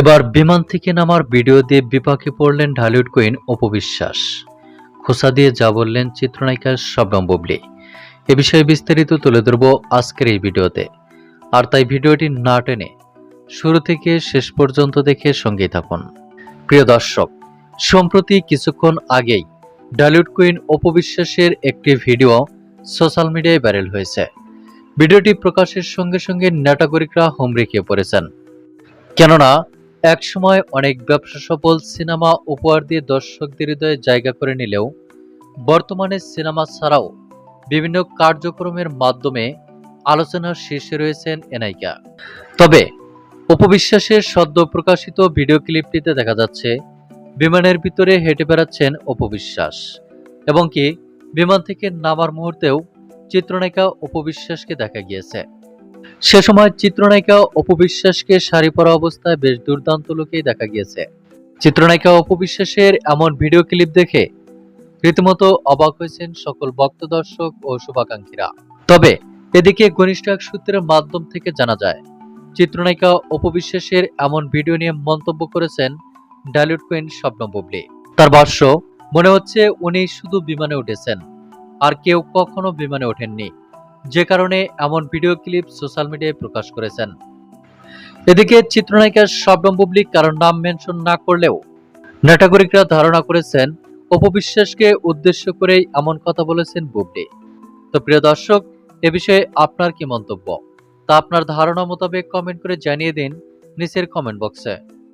এবার বিমান থেকে নামার ভিডিও দিয়ে বিপাকে পড়লেন ঢালিউড কুইন অপবিশ্বাস খোসা দিয়ে যা বললেন চিত্রনায়িকা শবনম বুবলি। এ বিষয়ে বিস্তারিত তুলে ধরব আজকের এই ভিডিওতে। আর তাই ভিডিওটি না টেনে শুরু থেকে শেষ পর্যন্ত দেখে সঙ্গেই থাকুন। প্রিয় দর্শক, সম্প্রতি কিছুক্ষণ আগেই ডালিউড কুইন অপবিশ্বাসের একটি ভিডিও সোশ্যাল মিডিয়ায় ভাইরাল হয়েছে। ভিডিওটি প্রকাশের সঙ্গে সঙ্গে নেটাগরিকরা হুমড়িকে পড়েছেন। কেননা একসময় অনেক ব্যবসা সফল সিনেমা উপহার দিয়ে দর্শকদের হৃদয়ে জায়গা করে নিলেও বর্তমানে সিনেমা ছাড়াও বিভিন্ন কার্যক্রমের মাধ্যমে আলোচনার শীর্ষে রয়েছেন এনাইকা তবে অপবিশ্বাসের সদ্য প্রকাশিত ভিডিও ক্লিপটিতে দেখা যাচ্ছে, বিমানের ভিতরে হেঁটে বেড়াচ্ছেন অপবিশ্বাস এবং কি বিমান থেকে নামার মুহূর্তেও চিত্রনায়িকা অপবিশ্বাসকে দেখা গিয়েছে। সে সময় চিত্রনায়িকা অপবিশ্বাসকে শাড়ি পরা অবস্থায় বেশ দুর্দান্ত লোকেই দেখা গিয়েছে। চিত্রনায়িকা অপবিশ্বাসের এমন ভিডিও ক্লিপ দেখে রীতিমতো অবাক হয়েছেন সকল ভক্ত দর্শক ও শুভাকাঙ্ক্ষীরা। তবে এদিকে ঘনিষ্ঠ এক সূত্রের মাধ্যম থেকে জানা যায়, চিত্রনায়িকা অপবিশ্বাসের এমন ভিডিও নিয়ে মন্তব্য করেছেন ডালিউড কুইন স্বপ্ন বুবলি। তার ভাষ্য, মনে হচ্ছে উনি শুধু বিমানে উঠেছেন, আর কেউ কখনো বিমানে ওঠেননি। যে কারণে এমন ভিডিও ক্লিপ সোশ্যাল মিডিয়ায় প্রকাশ করেছেন। এদিকে চিত্রনায়িকা শবনম বুবলি কারণ নাম মেনশন না করলেও নাটাগরিকরা ধারণা করেছেন, অপবিশ্বাসকে উদ্দেশ্য করেই এমন কথা বলেছেন বুবলি। তো প্রিয় দর্শক, এ বিষয়ে আপনার কি মন্তব্য? তা আপনার ধারণা মোতাবেক কমেন্ট করে জানিয়ে দিন নিচের কমেন্ট বক্সে।